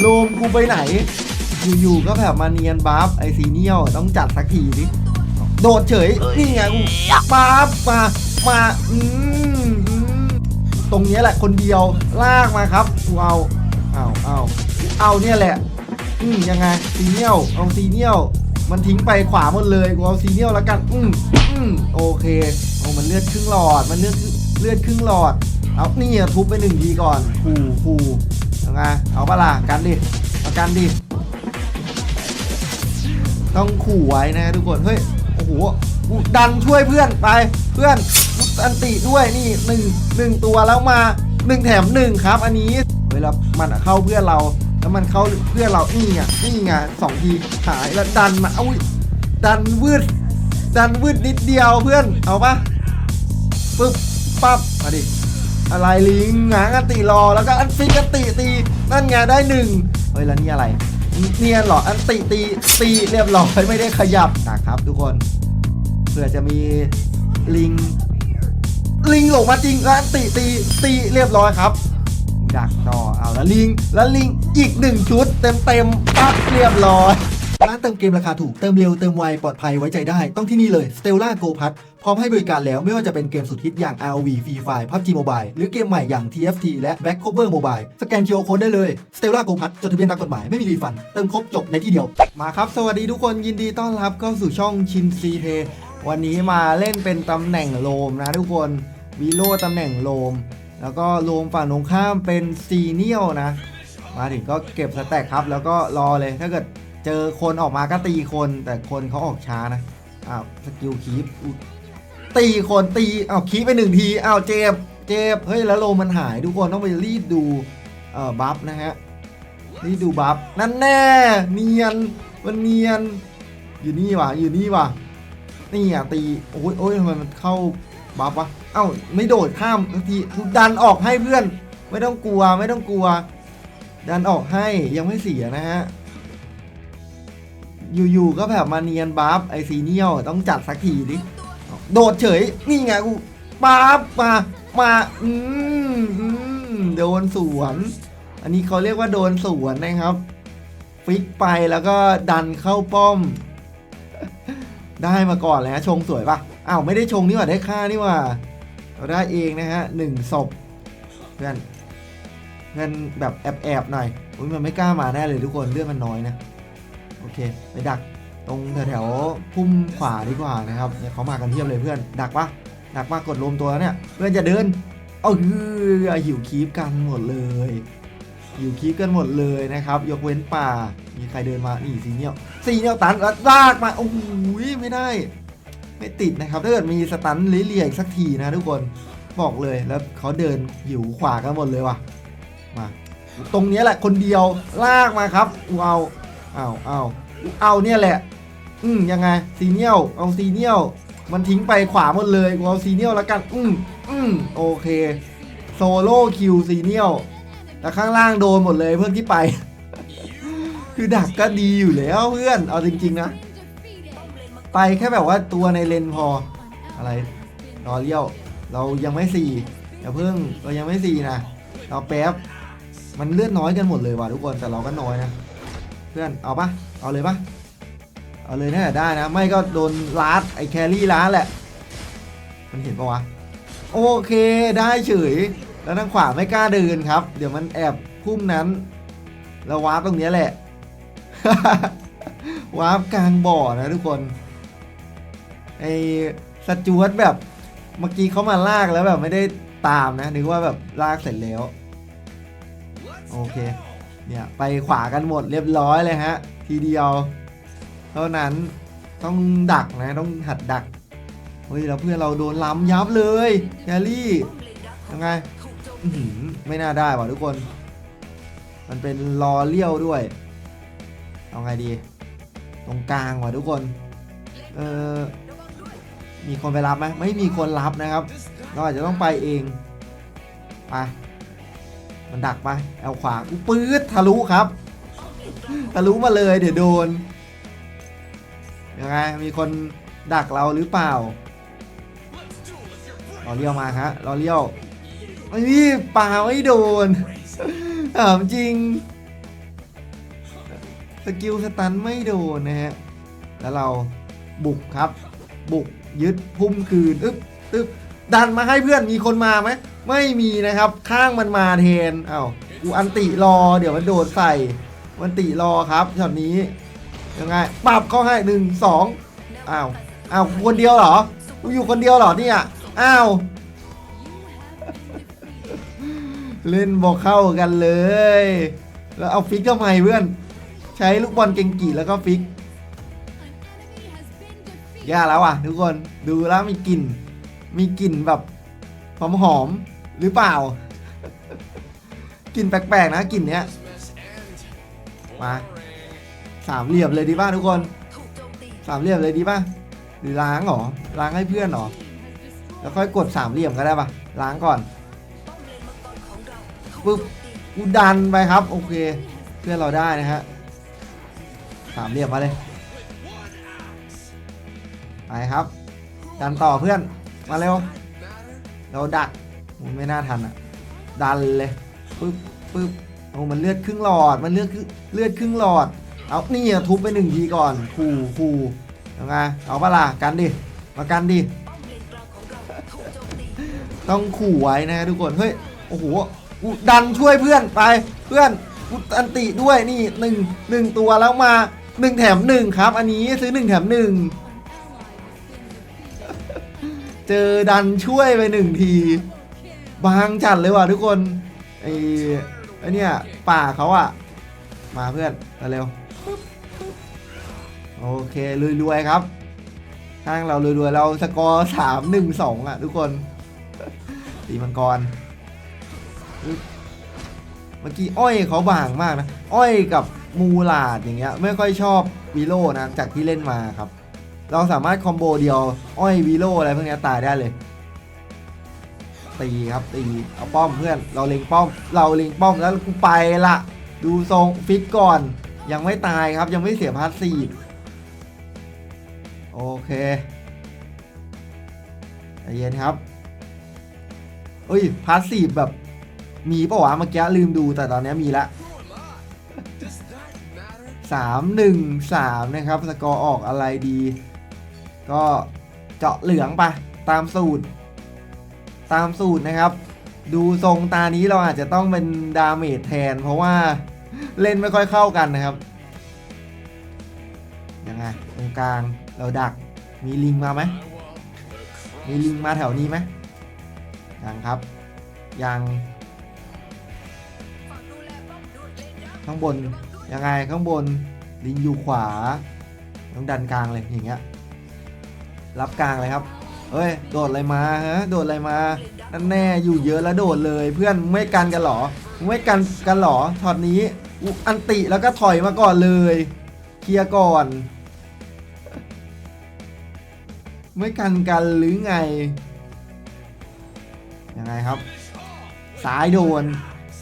โลมกูไปไหน อยู่ๆก็แบบมาเนียนบัฟไอซีเนียลต้องจัดสักทีดิโดดเฉยนี่ไงกูบัฟมามาอืมอืมตรงเนี้ยแหละคนเดียวลากมาครับกูเอาเอาเอาเอาเนี่ยแหละอืมยังไงซีเนียลเอาซีเนียลมันทิ้งไปขวาหมดเลยกูเอาซีเนียลแล้วกันอืมอืมโอเคโอ้มันเลือดครึ่งหลอดมันเลือดเลือดครึ่งหลอดเอานี่อะทุบไปหนึ่งทีก่อนฟูฟูยัง ไงเอาปะล่ะกันดิเอากันดิ ต้องขู่ไว้นะทุกคน เฮ้ย โอ้โหดันช่วยเพื่อนไป เพื่อนอันติด้วยนี่หนึ่งหนึ่งตัวแล้วมาหนึ่งแถมหนึ่งครับ อันนี้ เวลามันเข้าเพื่อนเรา แล้วมันเข้าเพื่อนเรานี่ไงนี่ไงสองทีหายแล้วดันมาเอาดันวืดดันวืดนิดเดียวเพื่อนเอาปะปึ๊บปั๊บมาดิ อะไรลิงหางอันติรอแล้วก็อันฟิกอันติตีนั่นไงได้หนึ่งเฮ้ยแล้วนี่อะไรเนียนเหรออันติตีตีเรียบร้อยไม่ได้ขยับนะครับทุกคนเผื่อจะมีลิงลิงหลงมาจริงแล้วอันติตีตีเรียบร้อยครับดักต่อเอาแล้วลิงแล้วลิงอีกหนึ่งชุดเต็มเต็มปั๊บเรียบร้อย ร้านเติมเกมราคาถูก เติมเร็ว เติมไว ปลอดภัยไว้ใจได้ ต้องที่นี่เลย Stella Go p a s พร้อมให้บริการแล้วไม่ว่าจะเป็นเกมสุดฮิตอย่าง ROV Free Fire PUBG Mobile หรือเกมใหม่อย่าง TFT และ Back Cover Mobile สแกน QR Code ได้เลย Stella Go p a s จดทะเบียนตามกฎหมายไม่มีรีฟัน เติมครบจบในที่เดียว มาครับ สวัสดีทุกคนยินดีต้อนรับเข้าสู่ช่องชินซีเทวันนี้มาเล่นเป็นตำแหน่งโลมนะทุกคนวีโร่ตำแหน่งโลม แล้วก็โลมฝั่งตรงข้ามเป็นซีเนียลนะ มาถึงก็เก็บสแต็กครับ แล้วก็รอเลยถ้าเกิด เจอคนออกมาก็ตีคนแต่คนเขาออกช้านะอ้าวสกิลคีปตีคนตีอ้าวคีปไปหนึ่งทีอ้าวเจ็บเจ็บเฮ้ยแล้วโลมันหายทุกคนต้องไปรีดดูเอ่อบัฟนะฮะรีดดูบัฟนั่นแน่เนียนมันเนียนอยู่นี่ว่ะอยู่นี่ว่ะนี่อะตีโอ้ยโอ้ยทำไมมันเข้าบัฟวะเอ้าไม่โดดข้ามสักทีดันออกให้เพื่อน ไม่ต้องกลัวไม่ต้องกลัว ดันออกให้ยังไม่เสียนะฮะ อยู่ๆก็แบบมาเนียนบัฟไอซีเนียลต้องจัดสักทีดิ โดดเฉย นี่ไงกูบัฟมา มา อืมอืมโดนสวน อันนี้เขาเรียกว่าโดนสวนนะครับ ฟิกไปแล้วก็ดันเข้าป้อม ได้มาก่อนเลยฮะชงสวยปะอ้าวไม่ได้ชงนี่หว่าได้ค่านี่หว่าเราได้เองนะฮะหนึ่งศพเพื่อนเพื่อนแบบแอบๆหน่อยอุ๊ยมันไม่กล้ามาแน่เลยทุกคนเลือดมันน้อยนะ อเค ไปดักตรงแถวๆพุ่มขวาดีกว่านะครับเนี่ยเขามากันเทียบเลยเพื่อน ดักปะดักปะกดรวมตัวแล้วเนี่ย เพื่อนจะเดิน เอาเออหิวคีปกันหมดเลยหิวคีปกันหมดเลยนะครับ ยกเว้นป่า มีใครเดินมา นี่สีเนียวสีเนียวตันแล้วลากมา โอ้โหไม่ได้ ไม่ติดนะครับ ถ้าเกิดมีสตันเลี่ยๆอีกสักทีนะทุกคน บอกเลย แล้วเขาเดินหิวขวากันหมดเลยว่ะ มา ตรงนี้แหละคนเดียวลากมาครับกูเอาเอาเอาเอาเนี่ยแหละ อืมยังไงซีเนียลเอาซีเนียลมันทิ้งไปขวาหมดเลยกูเอาซีเนียลแล้วกัน อืมอืมโอเคโซโล่คิวซีเนียลแต่ข้างล่างโดนหมดเลยเพื่อนที่ไป คือดักก็ดีอยู่แล้วเพื่อน เอาจริง ๆ นะ ไปแค่แบบว่าตัวในเลนพอ อะไรรอเลี้ยว เรายังไม่สี่อย่าเพิ่งเรายังไม่สี่นะ เราแป๊บ มันเลือดน้อยกันหมดเลยว่ะทุกคนแต่เราก็น้อยนะ พื่อนเอาปะเอาเลยปะเอาเลยน่าจะได้นะ ไม่ก็โดนลาดไอ้แครี่ลาดแหละ มันเห็นปะวะ โอเคได้เฉย แล้วทางขวาไม่กล้าเดินครับ เดี๋ยวมันแอบพุ่มนั้นแล้ววาร์ปตรงนี้แหละ วาร์ปกลางบ่อนะทุกคนไอ้สจวตแบบเมื่อกี้เขามาลากแล้วแบบไม่ได้ตามนะนึกว่าแบบลากเสร็จแล้ว โอเค เนี่ยไปขวากันหมดเรียบร้อยเลยฮะ ทีเดียว เท่านั้นต้องดักนะต้องหัดดักเฮ้ยแล้วเพื่อนเราโดนล้ำยับเลยแครี่ยังไงไม่น่าได้ว่ะทุกคน มันเป็นรอเลี้ยวด้วย เอาไงดี ตรงกลางว่ะทุกคน เออมีคนไปรับไหมไม่มีคนรับนะครับ เราอาจจะต้องไปเอง ไป มันดักไปเอาขวากูปื๊ดทะลุครับทะลุมาเลยเดี๋ยวโดนยังไงมีคนดักเราหรือเปล่ารอเลี้ยวมาฮะรอเลี้ยวไอ้นี่ป่าไม่โดนถามจริงสกิลสตันไม่โดนนะฮะแล้วเราบุกครับ บุกยึดพุ่มคืนอึ๊บอึ๊บ ดันมาให้เพื่อนมีคนมาไหมไม่มีนะครับ ข้างมันมาแทนเอ้ากูอันติรอ เดี๋ยวมันโดดใส่มันติรอครับช็อตนี้ยังไงปรับเข้าให้หนึ่งสองอ้าวอ้าวคนเดียวเหรอกูอยู่คนเดียวเหรอเนี่ยอ้าวเล่นบอกเข้ากันเลย แล้วเอาฟิกทำไมเพื่อน ใช้ลูกบอลเก่งกี่แล้วก็ฟิกยากแล้วอะทุกคนดูแล้วมีกลิ่น มีกลิ่นแบบหอมหอมๆหรือเปล่า กลิ่นแปลกๆนะกลิ่นเนี้ย มาสามเหลี่ยมเลยดีป่ะทุกคน สามเหลี่ยมเลยดีป่ะ หรือล้างหรอ ล้างให้เพื่อนหรอ แล้วค่อยกดสามเหลี่ยมก็ได้ป่ะ ล้างก่อนปึ๊บกูดันไปครับ โอเค เพื่อนเราได้นะฮะ สามเหลี่ยมมาเลย ไปครับ ดันต่อเพื่อน มาเร็ว เราดักมันไม่น่าทันอะ ดันเลยปึ๊บปึ๊บโอ้มันเลือดครึ่งหลอด มันเลือดเลือดครึ่งหลอด เอานี่อะทุบไปหนึ่งทีก่อนขู่ขู่ยังไงเอาปะล่ะกันดิ มากันดิ ต้องขู่ไว้นะทุกคน เฮ้ย โอ้โหดันช่วยเพื่อนไป เพื่อนกูอันติด้วยนี่หนึ่งหนึ่งตัวแล้วมาหนึ่งแถมหนึ่งครับ อันนี้ซื้อหนึ่งแถมหนึ่ง เจอดันช่วยไปหนึ่งที บางจัดเลยว่ะทุกคนไอ้ไอ้เนี่ยป่าเขาอะมาเพื่อนมาเร็วโอเครวยๆครับข้างเรารวยๆเราสกอร์สามหนึ่งสองอะทุกคนตีมังกรเมื่อกี้อ้อยเขาบางมากนะ อ้อยกับมูลาดอย่างเงี้ย ไม่ค่อยชอบวีโลนะ จากที่เล่นมาครับ เราสามารถคอมโบเดียว อ้อยวีโลอะไรพวกเนี้ยตายได้เลย ตีครับตีเอาป้อมเพื่อนเราเล็งป้อม เราเล็งป้อมแล้วกูไปละดูทรงฟิกก่อน ยังไม่ตายครับยังไม่เสียพาร์ทสซีฟโอเคใจเย็นครับเอ้ยพาร์ทสซีฟแบบ มีปะวะเมื่อกี้ลืมดูแต่ตอนนี้มีละสามหนึ่งสามนะครับ สกอร์ออกอะไรดี ก็เจาะเหลืองไปตามสูตร ตามสูตรนะครับ ดูทรงตานี้เราอาจจะต้องเป็นดาเมจแทน เพราะว่าเล่นไม่ค่อยเข้ากันนะครับยังไงตรงกลางเราดักมีลิงมาไหมมีลิงมาแถวนี้ไหมยังครับ ยังข้างบนยังไงข้างบนลิงอยู่ขวา ต้องดันกลางเลยอย่างเงี้ย รับกลางเลยครับเฮ้ยโดดอะไรมาฮะโดดอะไรมานั่นแน่อยู่เยอะแล้วโดดเลย เพื่อนไม่กันกันหรอไม่กันกันหรอช็อตนี้อุอันติแล้วก็ถอยมาก่อนเลยเคลียร์ก่อน ไม่กันกันหรือไงยังไงครับซ้ายโดน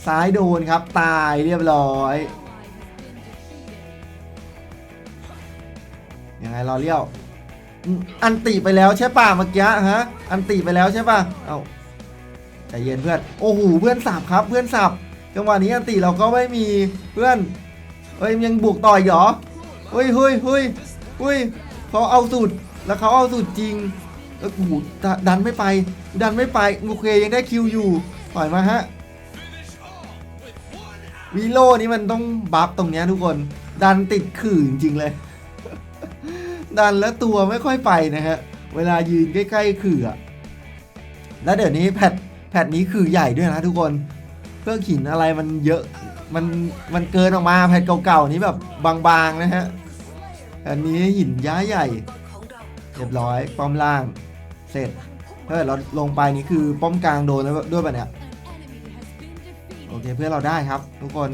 ซ้ายโดนครับตายเรียบร้อยยังไงรอเลี้ยว อันติไปแล้วใช่ป่ะเมื่อกี้ฮะ อันติไปแล้วใช่ป่ะ เอาใจเย็นเพื่อน โอ้โหเพื่อนสับครับ เพื่อนสับจังหวะนี้อันติเราก็ไม่มีเพื่อนเฮ้ยยังบวกต่อยเหรอเฮ้ยเฮ้ยเฮ้ยเฮ้ยเขาเอาสุดแล้วเขาเอาสุดจริงโอ้โหดดันไม่ไป ดันไม่ไปโอเคยังได้คิวอยู่ปล่อยมาฮะวีโลนี่มันต้องบัฟตรงเนี้ยทุกคน ดันติดขื่อจริงเลย ดันแล้วตัวไม่ค่อยไปนะฮะ เวลายืนใกล้ๆขื่ออะแล้วเดี๋ยวนี้แพทแพทนี้ขื่อใหญ่ด้วยนะทุกคน เครื่องหินอะไรมันเยอะ มันมันเกินออกมาแพทเก่าๆนี้แบบบางๆนะฮะอันนี้หินย้าใหญ่เรียบร้อยป้อมล่างเสร็จถ้าเกิดเราลงไปนี่คือป้อมกลางโดนแล้วด้วยปะเนี่ยโอเคเพื่อเราได้ครับ ทุกคน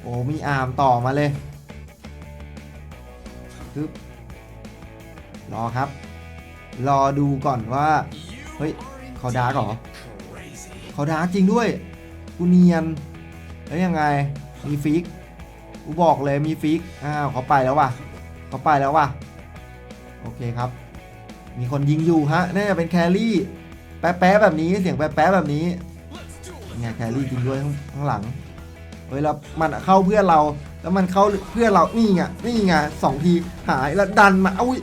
โอ้มีอาร์มต่อมาเลยปึ๊บ รอครับ รอดูก่อนว่า เฮ้ยเขาดาร์กเหรอเขาดาร์กจริงด้วย กูเนียน แล้วยังไง มีฟิก กูบอกเลยมีฟิก อ้าวเขาไปแล้วว่ะเขาไปแล้วว่ะ โอเคครับ มีคนยิงอยู่ฮะ น่าจะเป็นแครี่ แป๊ะแบบนี้ เสียงแป๊ะแบบนี้ไงแครี่จริงด้วยข้างข้างหลัง เฮ้ยแล้วมันเข้าเพื่อนเรา แล้วมันเข้าเพื่อนเรา นี่ไง นี่ไงสองที หายแล้วดันมาอุ้ย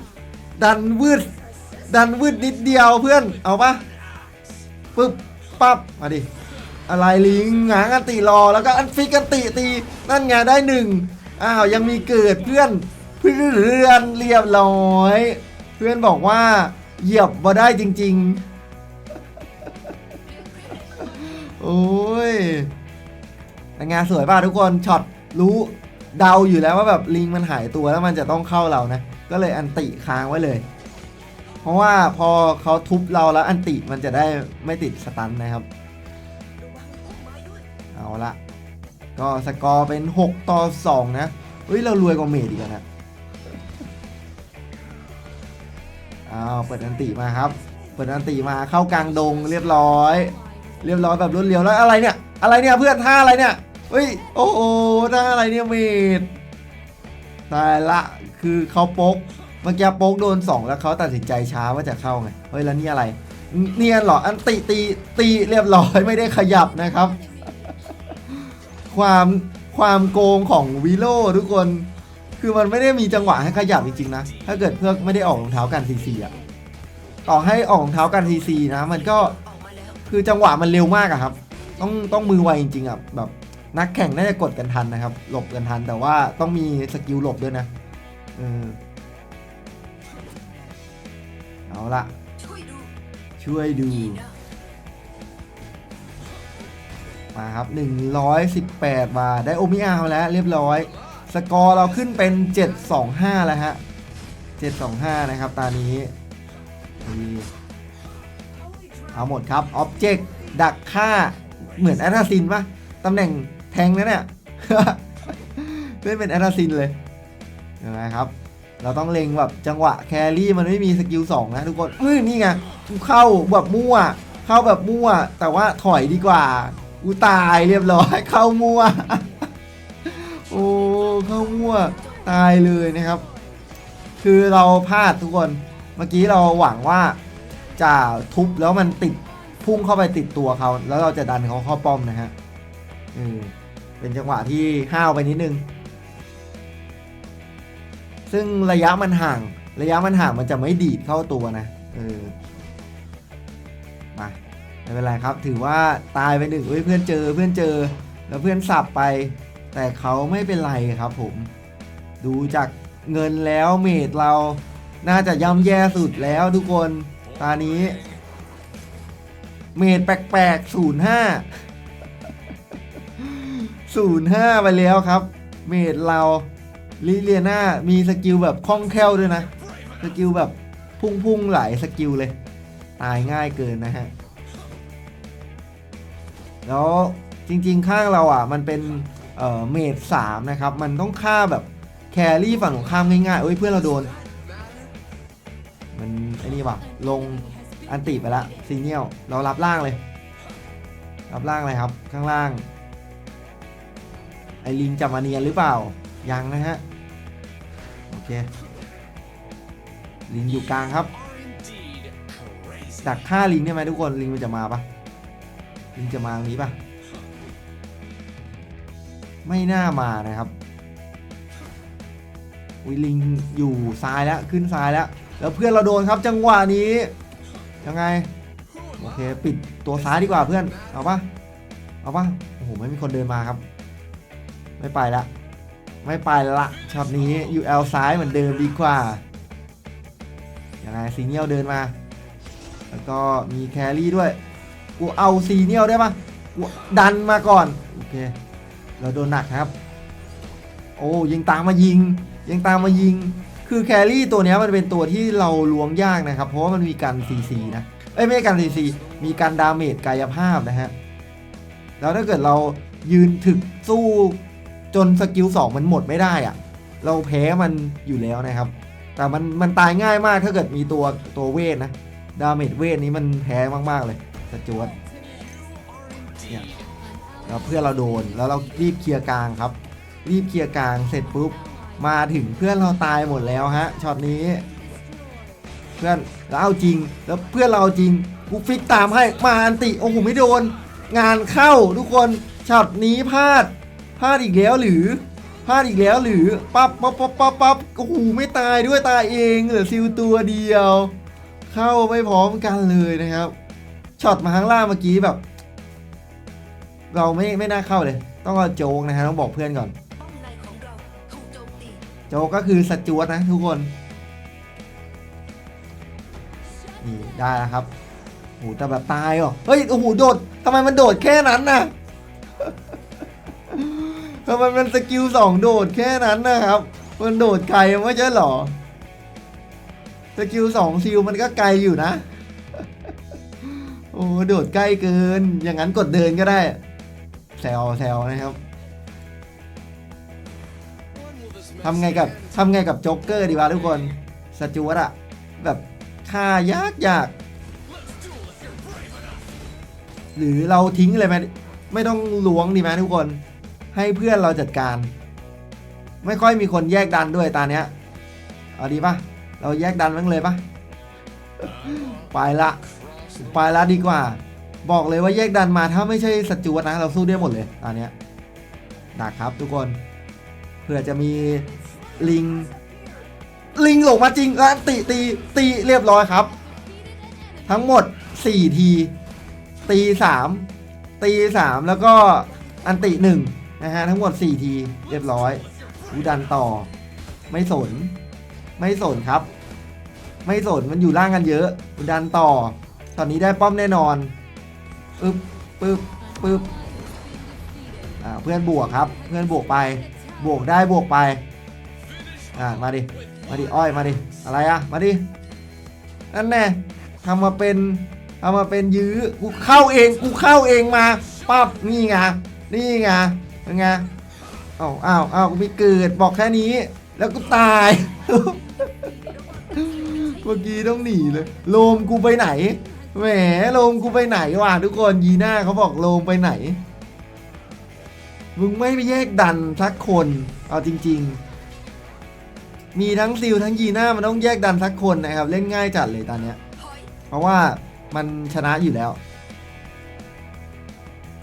ดันวืดดันวืดนิดเดียวเพื่อนเอาปะปึ๊บปั๊บมาดิอะไรลิงหางอันติรอแล้วก็อันฟิกอันติตีนั่นไงได้หนึ่งอ้าวยังมีเกิดเพื่อนเพื่อนเรียบร้อย เพื่อนบอกว่าเหยียบมาได้จริง ๆ โอ้ยงานสวยป่ะทุกคนช็อตรู้เดาอยู่แล้วว่าแบบลิงมันหายตัวแล้วมันจะต้องเข้าเรานะ ก็เลยอันติค้างไว้เลย เพราะว่าพอเขาทุบเราแล้วอันติมันจะได้ไม่ติดสตันนะครับ เอาละก็สกอร์เป็น 6 ต่อ 2 นะเฮ้ย เรารวยกว่าเมดอีกนะอ้าวเปิดอันติมาครับ เปิดอันติมาเข้ากลางดงเรียบร้อย เรียบร้อยแบบรวดเร็วแล้วอะไรเนี่ย อะไรเนี่ยเพื่อนท่าอะไรเนี่ยเฮ้ย โอ้โหท่าอะไรเนี่ยเมดตายละ คือเขาโป๊กเมื่อกี้โป๊กโดน 2 แล้วเขาตัดสินใจช้าว่าจะเข้าไง เฮ้ย แล้วนี่อะไร เนียนเหรอ อันติตีตีเรียบร้อยไม่ได้ขยับนะครับ ความความโกงของวิโลทุกคน คือมันไม่ได้มีจังหวะให้ขยับจริงๆนะ ถ้าเกิดเพื่อไม่ได้ออกรองเท้ากันซีซีอะต่อให้ออกรองเท้ากันซีซีนะ มันก็คือจังหวะมันเร็วมากอะครับ ต้องต้องมือไวจริงๆอะแบบนักแข่งน่าจะกดกันทันนะครับ หลบกันทันแต่ว่าต้องมีสกิลหลบด้วยนะ ออเอาละช่วยดู มาครับ 118บาทได้โอมิอามาแล้วเรียบร้อย สกอร์เราขึ้นเป็น 725 แล้วฮะ 725 นะครับตอนนี้นี่เอาหมดครับ ออบเจกต์ ดักฆ่า เหมือนแอตาซินปะตำแหน่งแทงนะเนี่ยเล่นเป็นแอตาซินเลย เห็นไหมครับ เราต้องเล็งแบบจังหวะแครี่มันไม่มีสกิล2นะทุกคนเฮ้ยนี่ไงกูเข้าแบบมั่ว เข้าแบบมั่ว แต่ว่าถอยดีกว่ากูตายเรียบร้อย เข้ามั่ว โอ้เข้ามั่วตายเลยนะครับ คือเราพลาดทุกคนเมื่อกี้เราหวังว่าจะทุบแล้วมันติดพุ่งเข้าไปติดตัวเขา แล้วเราจะดันเขาเข้าป้อมนะฮะเออเป็นจังหวะที่ห้าวไปนิดนึง ซึ่งระยะมันห่าง ระยะมันห่างมันจะไม่ดีดเข้าตัวนะเออมาไม่เป็นไรครับ ถือว่าตายไปหนึ่งเฮ้ยเพื่อนเจอเพื่อนเจอ แล้วเพื่อนสับไป แต่เขาไม่เป็นไรครับผม ดูจากเงินแล้วเมดเราน่าจะย่ำแย่สุดแล้วทุกคนตานี้ เมดแปลกๆศูนย์ห้าศูนย์ห้าไปแล้วครับ เมดเรา ลิเลียนามีสกิลแบบคล่องแคล่วด้วยนะ สกิลแบบพุ่งๆหลายสกิลเลย ตายง่ายเกินนะฮะ แล้วจริงๆข้างเราอะ มันเป็นเอ่อเมดสามนะครับ มันต้องฆ่าแบบแครี่ฝั่งของข้ามง่ายๆเอ้ยเพื่อนเราโดน มันไอ้นี่ว่ะลงอันติไปละซีเนียลเรารับล่างเลย รับล่างเลยครับ ข้างล่าง ไอลิงจะมาเนียนหรือเปล่า ยังนะฮะ ลิงอยู่กลางครับดักฆ่าลิงได้ไหมทุกคนลิงมันจะมาปะลิงจะมาตรงนี้ปะไม่น่ามานะครับวิลิงอยู่ซ้ายแล้วขึ้นซ้ายแล้ว แล้วเพื่อนเราโดนครับจังหวะนี้ยังไงโอเคปิดตัวซ้ายดีกว่าเพื่อนเอาปะเอาปะโอ้โหไม่มีคนเดินมาครับ ไม่ไปละ ไม่ไปละช็อตนี้ UL ซ้ายเหมือนเดิมดีกว่ายังไงซีเนียลเดินมา แล้วก็มีแครี่ด้วย กูเอาซีเนียลได้ปะกูดันมาก่อน โอเค เราโดนหนักครับ โอ้ยิงตามมายิง ยิงตามมายิง คือแครี่ตัวนี้มันเป็นตัวที่เราล้วงยากนะครับ เพราะว่ามันมีการซีซีนะ เอ้ยไม่ใช่การซีซีมีการดาเมจกายภาพนะฮะ แล้วถ้าเกิดเรายืนถึกสู้ จนสกิล2มันหมดไม่ได้อะเราแพ้มันอยู่แล้วนะครับ แต่มันมันตายง่ายมากถ้าเกิดมีตัวตัวเวทนะ ดาเมจเวทนี้มันแพ้มากๆเลยสจวตเนี่ยแล้วเพื่อเราโดนแล้วเรารีบเคลียร์กลางครับ รีบเคลียร์กลางเสร็จปุ๊บมาถึงเพื่อนเราตายหมดแล้วฮะช็อตนี้ เพื่อนแล้วเอาจริงแล้วเพื่อนเราเอาจริงกูฟิกตามให้มาอันติโอ้โหไม่โดน งานเข้าทุกคนช็อตนี้พลาด พลาดอีกแล้วหรือพลาดอีกแล้วหรือปั๊บปั๊บปั๊บปั๊บปั๊บโอ้โหไม่ตายด้วยตายเองเหลือซิลตัวเดียว เข้าไม่พร้อมกันเลยนะครับช็อตมาข้างล่างเมื่อกี้แบบ เราไม่ไม่น่าเข้าเลย ต้องเอาโจกนะฮะต้องบอกเพื่อนก่อน โจก็คือสจวตนะทุกคนนี่ได้แล้วครับโอ้โหแต่แบบตายเหรอเฮ้ยโอ้โหโดดทำไมมันโดดแค่นั้นน่ะ ทำไมมันสกิลสองโดดแค่นั้นนะครับ มันโดดไกลไม่ใช่หรอ สกิลสองซิลมันก็ไกลอยู่นะ โอ้โดดใกล้เกิน อย่างนั้นกดเดินก็ได้ แซวแซวนะครับทำไงกับทำไงกับโจ๊กเกอร์ดีวะทุกคน สจวตอะแบบฆ่ายากยากหรือเราทิ้งเลยไหมไม่ต้องล้วงดีไหมทุกคน ให้เพื่อนเราจัดการ ไม่ค่อยมีคนแยกดันด้วยตาเนี้ยเอาดีปะเราแยกดันมั้งเลยปะไปละไปละดีกว่า บอกเลยว่าแยกดันมาถ้าไม่ใช่สจวตนะ เราสู้ได้หมดเลยตอนเนี้ยหนักครับทุกคนเผื่อจะมีลิง ลิงหลงมาจริงแล้วตีตีตีเรียบร้อยครับ ทั้งหมด 4 ที ตี 3 ตี 3 แล้วก็อันติ 1 นะฮะทั้งหมด 4 ทีเรียบร้อยอูดันต่อ ไม่สน ไม่สนครับ ไม่สนมันอยู่ล่างกันเยอะอูดันต่อ ตอนนี้ได้ป้อมแน่นอนปึ๊บปึ๊บปึ๊บอ่าเพื่อนบวกครับ เพื่อนบวกไป บวกได้บวกไปอ่ามาดิมาดิอ้อยมาดิอะไรอะมาดินั่นแน่ทำมาเป็นทำมาเป็นยื้อกูเข้าเองกูเข้าเองมาปั๊บนี่ไงนี่ไง เป็นไงอ้าวอ้าวอ้าวกูไม่เกิดบอกแค่นี้ แล้วกูตาย เมื่อกี้ต้องหนีเลยโลมกูไปไหน แหมโลมกูไปไหนวะทุกคนยีน่าเขาบอกโลมไปไหน มึงไม่ไปแยกดันสักคน เอาจริง ๆ มีทั้งซิลทั้งยีน่ามันต้องแยกดันสักคนนะครับ เล่นง่ายจัดเลยตอนเนี้ย เพราะว่ามันชนะอยู่แล้ว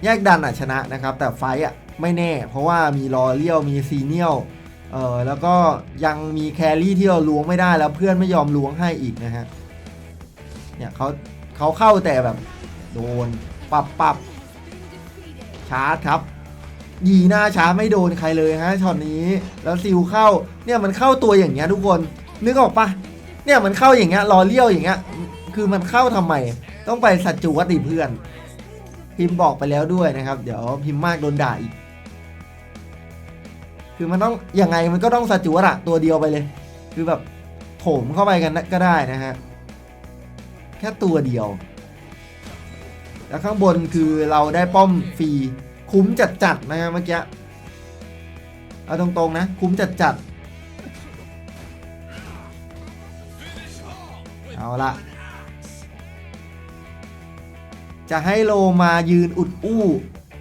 แยกดันอะชนะนะครับ แต่ไฟอะ ไม่แน่ เพราะว่ามีรอเลี้ยวมีซีเนียลเออแล้วก็ยังมีแครี่ที่เราล้วงไม่ได้แล้วเพื่อนไม่ยอมล้วงให้อีกนะฮะเนี่ยเขาเขาเข้าแต่แบบโดนปับปับชาร์จครับยีหน้าช้าไม่โดนใครเลยฮะช็อตนี้แล้วซิลเข้าเนี่ยมันเข้าตัวอย่างเงี้ยทุกคนนึกออกปะเนี่ยมันเข้าอย่างเงี้ยรอเลี้ยวอย่างเงี้ยคือมันเข้าทำไม ต้องไปสัจจวติเพื่อน พิมพ์บอกไปแล้วด้วยนะครับ เดี๋ยวพิมพ์มากโดนด่าอีก คือมันต้องยังไงมันก็ต้องสจวตอะตัวเดียวไปเลย คือแบบโถมเข้าไปกันก็ได้นะฮะ แค่ตัวเดียว แล้วข้างบนคือเราได้ป้อมฟรีคุ้มจัดๆนะฮะเมื่อกี้เอาตรงๆนะ คุ้มจัดๆเอาละจะให้โลมายืนอุดอู้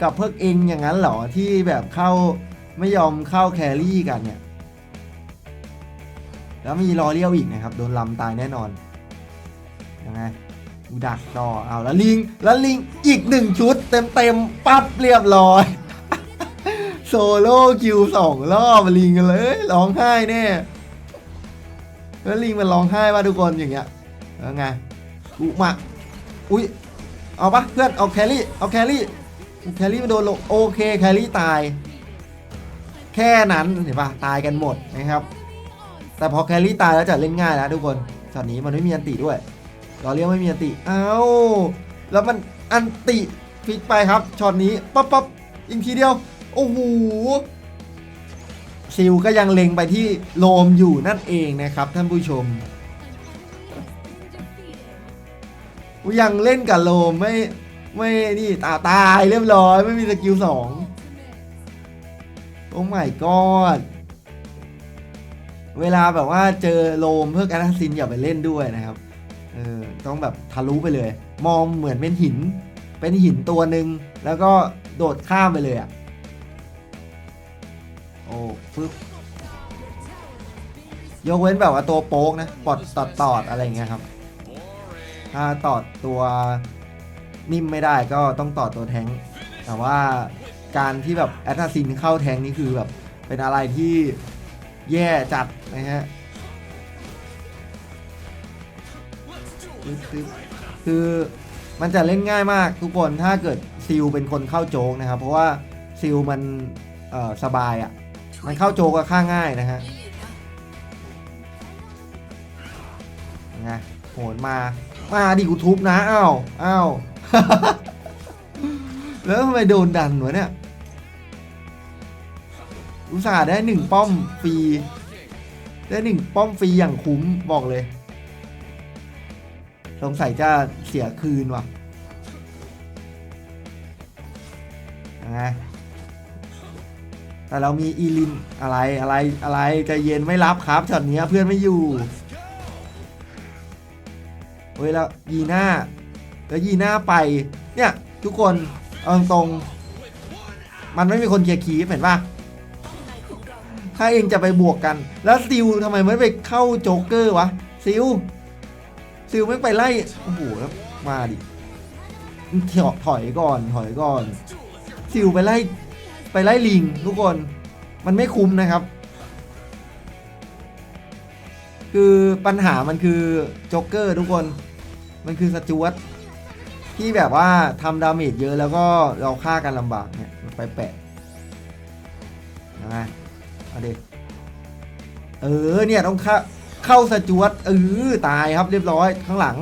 กับเพวกเองอย่างนั้นเหรอที่แบบเข้า ไม่ยอมเข้าแครี่กันเนี่ย แล้วมีรอเลี้ยวอีกนะครับ โดนลำตายแน่นอนยังไงกูดักต่อเอาแล้วลิงแล้วลิงอีกหนึ่งชุด เต็มเต็มปั๊บเรียบร้อยโซโล่คิวสองรอบลิงกันเลยร้องไห้แน่แล้วลิงมันร้องไห้ป่ะทุกคนอย่างเงี้ยแล้วไงอุมาอุ้ยเอาปะเพื่อนเอาแครี่เอาแครี่แครี่มาโดนลงโอเคแครี่ตาย แค่นั้นเห็นปะตายกันหมดนะครับ แต่พอแครี่ตายแล้วจะเล่นง่ายแล้วทุกคนช็อตนี้มันไม่มีอันติด้วยเราเรียกไม่มีอันติเอ้าแล้วมันอันติฟิกไปครับช็อตนี้ปั๊บปั๊บอีกทีเดียวโอ้โหซิลก็ยังเล็งไปที่โลมอยู่นั่นเองนะครับท่านผู้ชมยังเล่นกับโลมไม่ไม่นี่ตาตายเรียบร้อยไม่มีสกิลสอง อ้ไม่กอดเวลาแบบว่าเจอโลมเพื่อการทัซินอย่าไปเล่นด้วยนะครับ เออต้องแบบทะลุไปเลย มองเหมือนเป็นหิน เป็นหินตัวหนึ่งแล้วก็โดดข้ามไปเลยอะ โอ้ปึ๊บยกเว้นแบบว่าตัวโป๊กนะปอดตอดตอดอะไรเงี้ยครับ ถ้าตอดตัวนิ่มไม่ได้ก็ต้องตอดตัวแทงแต่ว่า การที่แบบแอตทาซินเข้าแทงนี่คือแบบเป็นอะไรที่แย่จัดนะฮะคือมันจะเล่นง่ายมากทุกคนถ้าเกิดซิลเป็นคนเข้าโจกนะครับ เพราะว่าซิลมันสบายอะ่ะ มันเข้าโจกก็ฆ่าง่ายนะฮะไงโหนมา มาดิกูทุบนะอ้าวอ้าว แล้วทำไมโดนดันวะเนี่ย อุตส่าห์ได้หนึ่งป้อมฟรี ได้หนึ่งป้อมฟรีอย่างคุ้มบอกเลย สงสัยจะเสียคืนว่ะยังไงแต่เรามีอีลินอะไรอะไรอะไรใจเย็นไม่รับครับช็อตเนี้ยเพื่อนไม่อยู่เฮ้ยแล้วยีหน้าแล้วยีหน้าไปเนี่ย ทุกคน เอาตรงๆมันไม่มีคนเคลียร์คีฟเห็นปะถ้าเองจะไปบวกกัน แล้วซิลทำไมไม่ไปเข้าโจ๊กเกอร์วะซิลซิลไม่ไปไล่โอ้โหมาดิถอยถอยก่อนถอยก่อนซิลไปไล่ไปไล่ลิงทุกคนมันไม่คุ้มนะครับ คือปัญหามันคือโจ๊กเกอร์ทุกคน มันคือสจวต ที่แบบว่าทำดาเมจเยอะแล้วก็เราฆ่ากันลำบากเนี่ยมันไปแปะยังไงเอาดิเออเนี่ยต้องเข้าเข้าสจวตเออตายครับเรียบร้อยข้างหลัง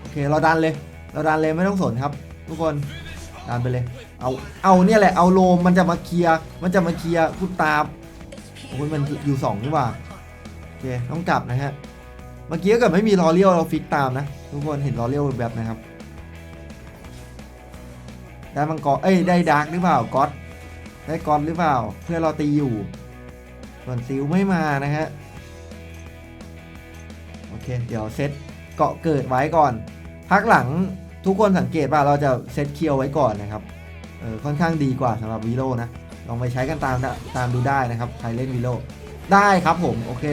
โอเคเราดันเลย เราดันเลยไม่ต้องสนครับ ทุกคนดันไปเลย เอาเอาเนี่ยแหละเอาโลมมันจะมาเคลียร์มันจะมาเคลียร์พูดตามโอ้ยมันอยู่สองนี่หว่าโอเคต้องกลับนะฮะเมื่อกี้เกิดไม่มีลอเลียวเราฟิกตามนะ ทุกคนเห็นลอเลียวแบบนะครับ ได้มังกรเอ้ยได้ดาร์กหรือเปล่าก๊อตได้ก๊อตหรือเปล่า เพื่อเราตีอยู่ ส่วนซิลไม่มานะฮะโอเค เดี๋ยวเซตเกาะเกิดไว้ก่อน พักหลังทุกคนสังเกตว่าเราจะเซตเคียวไว้ก่อนนะครับเออค่อนข้างดีกว่าสำหรับวีโ o นะลองไปใช้กันตามตามดูได้นะครับใครเล่นวีโ o ได้ครับผมโอเค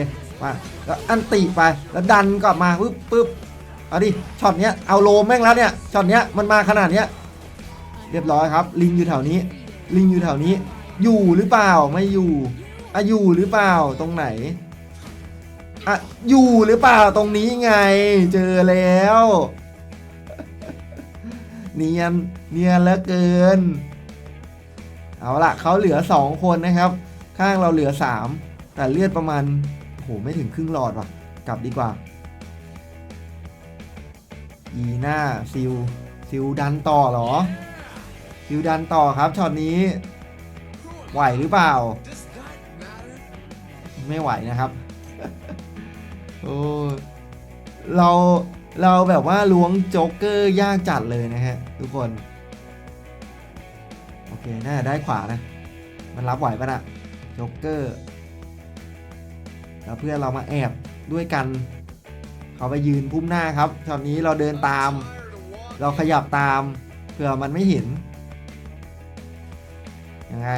มาแล้วอันติไปแล้วดันกลับมาปึ๊บปึ๊บเอาดิช็อตเนี้ยเอาโลมแม่งแล้วเนี่ยช็อตเนี้ยมันมาขนาดเนี้ย เรียบร้อยครับ ลิงอยู่แถวนี้ ลิงอยู่แถวนี้ อยู่หรือเปล่าไม่อยู่อะอยู่หรือเปล่าตรงไหนอะอยู่หรือเปล่าตรงนี้ไง เจอแล้ว เนียนเนียนเหลือเกิน เอาละเขาเหลือ2คนนะครับ ข้างเราเหลือ3แต่เลือดประมาณโหไม่ถึงครึ่งหลอดว่ะ กลับดีกว่าอีหน้าซิลซิลดันต่อหรอ ซิลดันต่อครับช็อตนี้ไหวหรือเปล่า ไม่ไหวนะครับโอ้เราเราแบบว่าล้วงโจ๊กเกอร์ยากจัดเลยนะฮะทุกคน โอเค น่าจะได้ขวานะ มันรับไหวปะนะโจ๊กเกอร์ แล้วเพื่อนเรามาแอบด้วยกัน เขาไปยืนพุ่มหน้าครับตอนนี้เราเดินตาม เราขยับตามเผื่อมันไม่เห็น ยังไง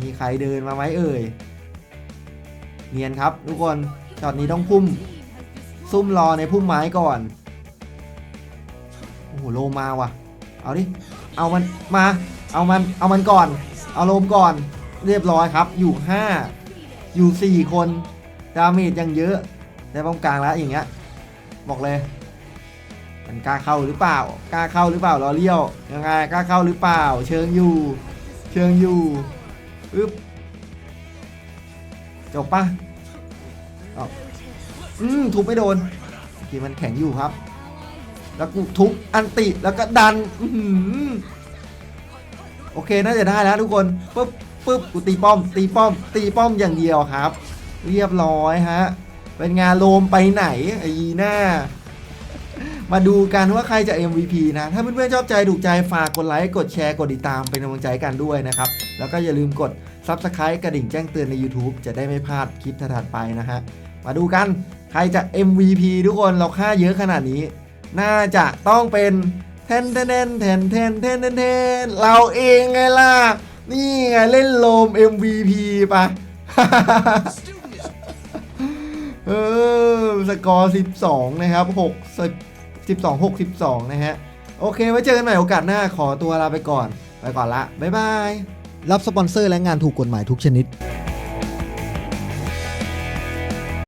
มีใครเดินมาไหมเอ่ย เนียนครับทุกคนช็อตนี้ต้องพุ่ม ซุ่มรอในพุ่มไม้ก่อน โอ้โหโลมาว่ะ เอาดิ เอามันมา เอามัน เอามันก่อน เอาโลมก่อน เรียบร้อยครับ อยู่ 5 อยู่ 4 คน ดาเมจยังเยอะ ได้ป้อมกลางแล้วอย่างเงี้ย บอกเลย มันกล้าเข้าหรือเปล่า กล้าเข้าหรือเปล่ารอเลี้ยว ยังไง กล้าเข้าหรือเปล่า เชิงอยู่ เชิงอยู่อึ๊บจบปะเอาอืมทุบไม่โดนโอเคมันแข็งอยู่ครับ แล้วกูทุบอันติแล้วก็ดันอื้อหือโอเคน่าจะได้แล้วทุกคนปุ๊บปุ๊บกูตีป้อม ตีป้อม ตีป้อมอย่างเดียวครับ เรียบร้อยฮะ เป็นงานโลมไปไหนไอ้ยีหน้า มาดูกันว่าใครจะ MVP นะ ถ้าเพื่อนๆชอบใจถูกใจฝากกดไลค์ กดแชร์ กดติดตามเป็นกำลังใจกันด้วยนะครับ แล้วก็อย่าลืมกด Subscribe กระดิ่งแจ้งเตือนใน YouTube จะได้ไม่พลาดคลิปถัดไปนะฮะ มาดูกันใครจะ MVP ทุกคนเราค่าเยอะขนาดนี้ น่าจะต้องเป็นแทนแทนแทนแทนแทนแทนแทนเราเองไงล่ะ นี่ไงเล่นโลม MVP ปะเออสกอร์ 12 นะครับ 60 12 6 12 นะฮะ โอเค ไว้เจอกันใหม่โอกาสหน้าขอตัวลาไปก่อน ไปก่อนละ บ๊ายบาย รับสปอนเซอร์และงานถูกกฎหมายทุกชนิด